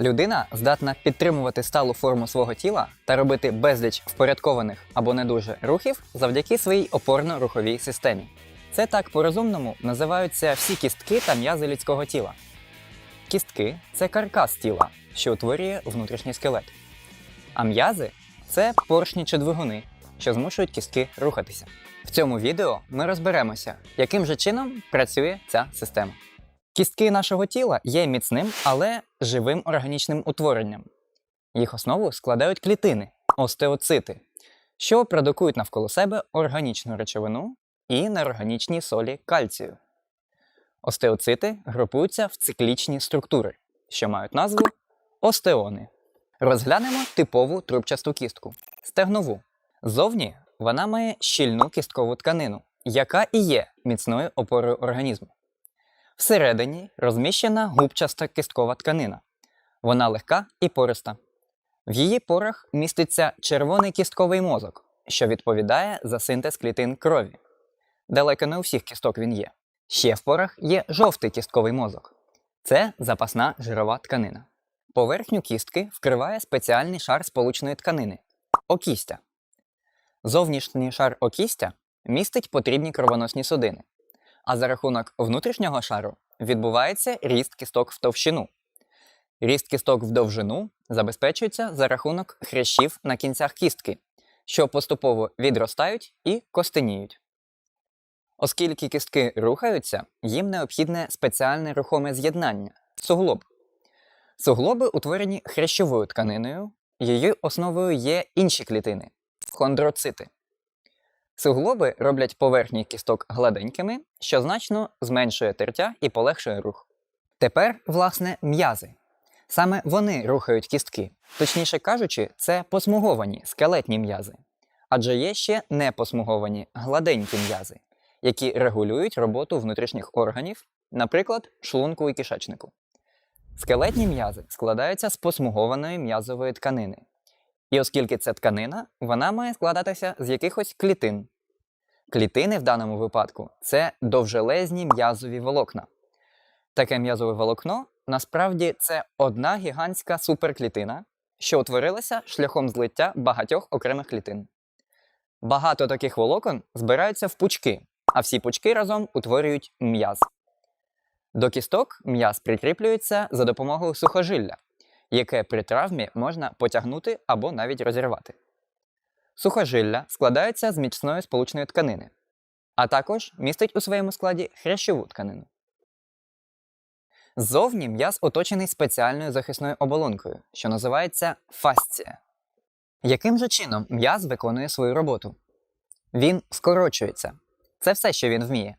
Людина здатна підтримувати сталу форму свого тіла та робити безліч впорядкованих або не дуже рухів завдяки своїй опорно-руховій системі. Це так по-розумному називаються всі кістки та м'язи людського тіла. Кістки це каркас тіла, що утворює внутрішній скелет. А м'язи це поршні чи двигуни, що змушують кістки рухатися. В цьому відео ми розберемося, яким же чином працює ця система. Кістки нашого тіла є міцним, але живим органічним утворенням. Їх основу складають клітини остеоцити, що продукують навколо себе органічну речовину і неорганічні солі кальцію. Остеоцити групуються в циклічні структури, що мають назву остеони. Розглянемо типову трубчасту кістку стегнову. Зовні вона має щільну кісткову тканину, яка і є міцною опорою організму. Всередині розміщена губчаста кісткова тканина. Вона легка і пориста. В її порах міститься червоний кістковий мозок, що відповідає за синтез клітин крові. Далеко не у всіх кісток він є. Ще в порах є жовтий кістковий мозок. Це запасна жирова тканина. Поверхню кістки вкриває спеціальний шар сполучної тканини окістя. Зовнішній шар окістя містить потрібні кровоносні судини, а за рахунок внутрішнього шару відбувається ріст кісток в товщину. Ріст кісток в довжину забезпечується за рахунок хрящів на кінцях кістки, що поступово відростають і костеніють. Оскільки кістки рухаються, їм необхідне спеціальне рухоме з'єднання суглоб. Суглоби утворені хрящовою тканиною, її основою є інші клітини хондроцити. Суглоби роблять поверхні кісток гладенькими, що значно зменшує тертя і полегшує рух. Тепер, власне, м'язи. Саме вони рухають кістки. Точніше кажучи, це посмуговані скелетні м'язи. Адже є ще непосмуговані гладенькі м'язи, які регулюють роботу внутрішніх органів, наприклад, шлунку і кишечнику. Скелетні м'язи складаються з посмугованої м'язової тканини. І оскільки це тканина, вона має складатися з якихось клітин. Клітини в даному випадку це довжелезні м'язові волокна. Таке м'язове волокно насправді це одна гігантська суперклітина, що утворилася шляхом злиття багатьох окремих клітин. Багато таких волокон збираються в пучки, а всі пучки разом утворюють м'яз. До кісток м'яз прикріплюється за допомогою сухожилля, яке при травмі можна потягнути або навіть розірвати. Сухожилля складаються з міцної сполучної тканини, а також містить у своєму складі хрящову тканину. Ззовні м'яз оточений спеціальною захисною оболонкою, що називається фасція. Яким же чином м'яз виконує свою роботу? Він скорочується. Це все, що він вміє.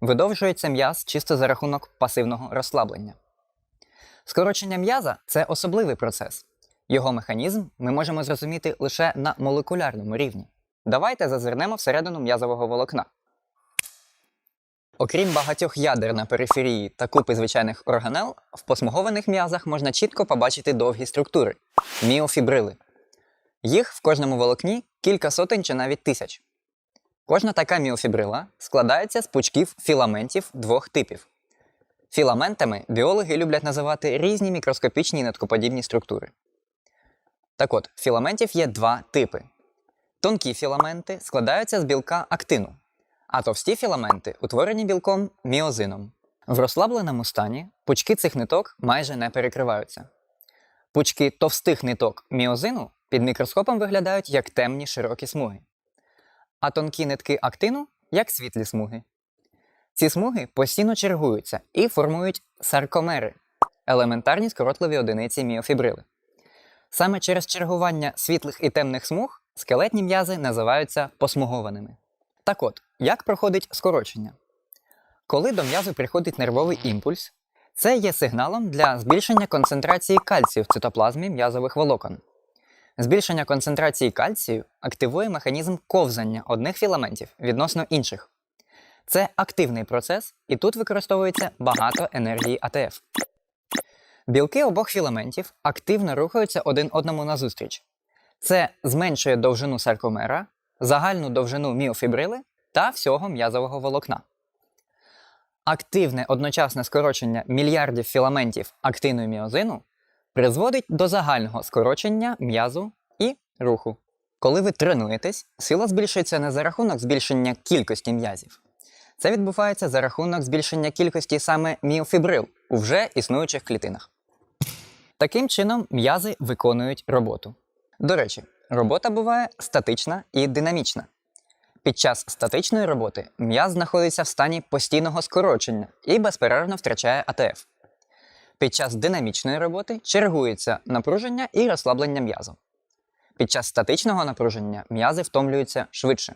Видовжується м'яз чисто за рахунок пасивного розслаблення. Скорочення м'яза це особливий процес. Його механізм ми можемо зрозуміти лише на молекулярному рівні. Давайте зазирнемо всередину м'язового волокна. Окрім багатьох ядер на периферії та купи звичайних органел, в посмугованих м'язах можна чітко побачити довгі структури міофібрили. Їх в кожному волокні кілька сотень чи навіть тисяч. Кожна така міофібрила складається з пучків філаментів двох типів. Філаментами біологи люблять називати різні мікроскопічні ниткоподібні структури. Так от, філаментів є два типи. Тонкі філаменти складаються з білка актину, а товсті філаменти утворені білком міозином. В розслабленому стані пучки цих ниток майже не перекриваються. Пучки товстих ниток міозину під мікроскопом виглядають як темні широкі смуги, а тонкі нитки актину як світлі смуги. Ці смуги постійно чергуються і формують саркомери елементарні скоротливі одиниці міофібрили. Саме через чергування світлих і темних смуг скелетні м'язи називаються посмугованими. Так от, як проходить скорочення? Коли до м'язу приходить нервовий імпульс, це є сигналом для збільшення концентрації кальцію в цитоплазмі м'язових волокон. Збільшення концентрації кальцію активує механізм ковзання одних філаментів відносно інших. Це активний процес, і тут використовується багато енергії АТФ. Білки обох філаментів активно рухаються один одному назустріч. Це зменшує довжину саркомера, загальну довжину міофібрили та всього м'язового волокна. Активне одночасне скорочення мільярдів філаментів актину і міозину призводить до загального скорочення м'язу і руху. Коли ви тренуєтесь, сила збільшується не за рахунок збільшення кількості м'язів. Це відбувається за рахунок збільшення кількості саме міофібрил у вже існуючих клітинах. Таким чином, м'язи виконують роботу. До речі, робота буває статична і динамічна. Під час статичної роботи м'яз знаходиться в стані постійного скорочення і безперервно втрачає АТФ. Під час динамічної роботи чергується напруження і розслаблення м'язу. Під час статичного напруження м'язи втомлюються швидше.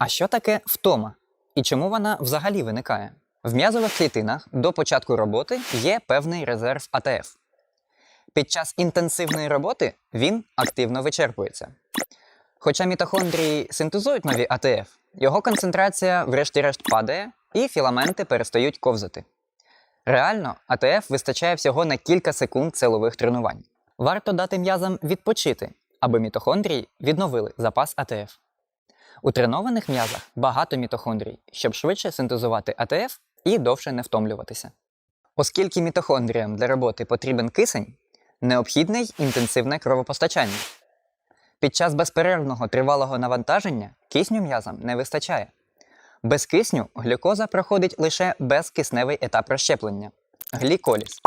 А що таке втома? І чому вона взагалі виникає? В м'язових клітинах до початку роботи є певний резерв АТФ. Під час інтенсивної роботи він активно вичерпується. Хоча мітохондрії синтезують нові АТФ, його концентрація врешті-решт падає і філаменти перестають ковзати. Реально, АТФ вистачає всього на кілька секунд силових тренувань. Варто дати м'язам відпочити, аби мітохондрії відновили запас АТФ. У тренованих м'язах багато мітохондрій, щоб швидше синтезувати АТФ і довше не втомлюватися. Оскільки мітохондріям для роботи потрібен кисень, необхідне й інтенсивне кровопостачання. Під час безперервного тривалого навантаження кисню м'язам не вистачає. Без кисню глюкоза проходить лише безкисневий етап розщеплення гліколіз.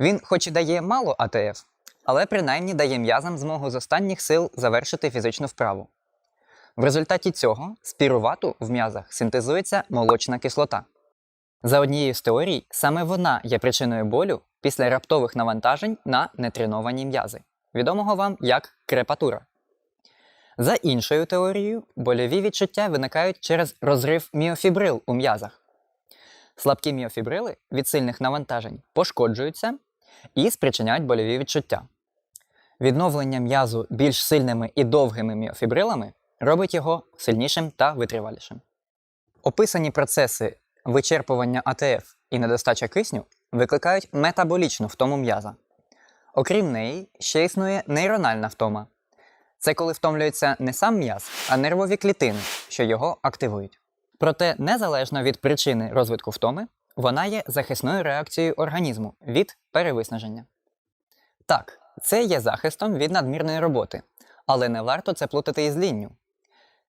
Він, хоч і дає мало АТФ, але принаймні дає м'язам змогу з останніх сил завершити фізичну вправу. В результаті цього з пірувату в м'язах синтезується молочна кислота. За однією з теорій, саме вона є причиною болю після раптових навантажень на нетреновані м'язи, відомого вам як крепатура. За іншою теорією, больові відчуття виникають через розрив міофібрил у м'язах. Слабкі міофібрили від сильних навантажень пошкоджуються і спричиняють больові відчуття. Відновлення м'язу більш сильними і довгими міофібрилами робить його сильнішим та витривалішим. Описані процеси вичерпування АТФ і недостача кисню викликають метаболічну втому м'яза. Окрім неї, ще існує нейрональна втома. Це коли втомлюється не сам м'яз, а нервові клітини, що його активують. Проте, незалежно від причини розвитку втоми, вона є захисною реакцією організму від перевиснаження. Так, це є захистом від надмірної роботи, але не варто це плутати із лінню.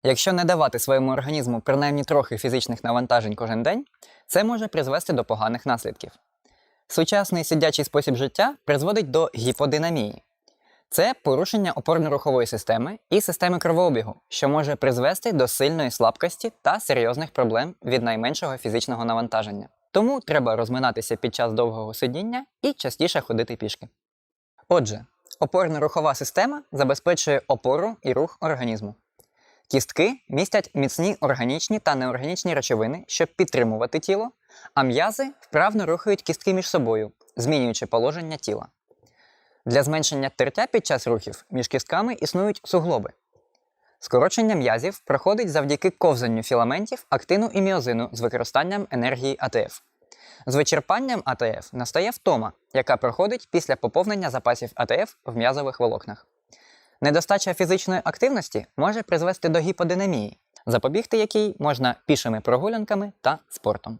Якщо не давати своєму організму принаймні трохи фізичних навантажень кожен день, це може призвести до поганих наслідків. Сучасний сидячий спосіб життя призводить до гіподинамії. Це порушення опорно-рухової системи і системи кровообігу, що може призвести до сильної слабкості та серйозних проблем від найменшого фізичного навантаження. Тому треба розминатися під час довгого сидіння і частіше ходити пішки. Отже, опорно-рухова система забезпечує опору і рух організму. Кістки містять міцні органічні та неорганічні речовини, щоб підтримувати тіло, а м'язи вправно рухають кістки між собою, змінюючи положення тіла. Для зменшення тертя під час рухів між кістками існують суглоби. Скорочення м'язів проходить завдяки ковзанню філаментів актину і міозину з використанням енергії АТФ. З вичерпанням АТФ настає втома, яка проходить після поповнення запасів АТФ в м'язових волокнах. Недостача фізичної активності може призвести до гіподинамії, запобігти якій можна пішими прогулянками та спортом.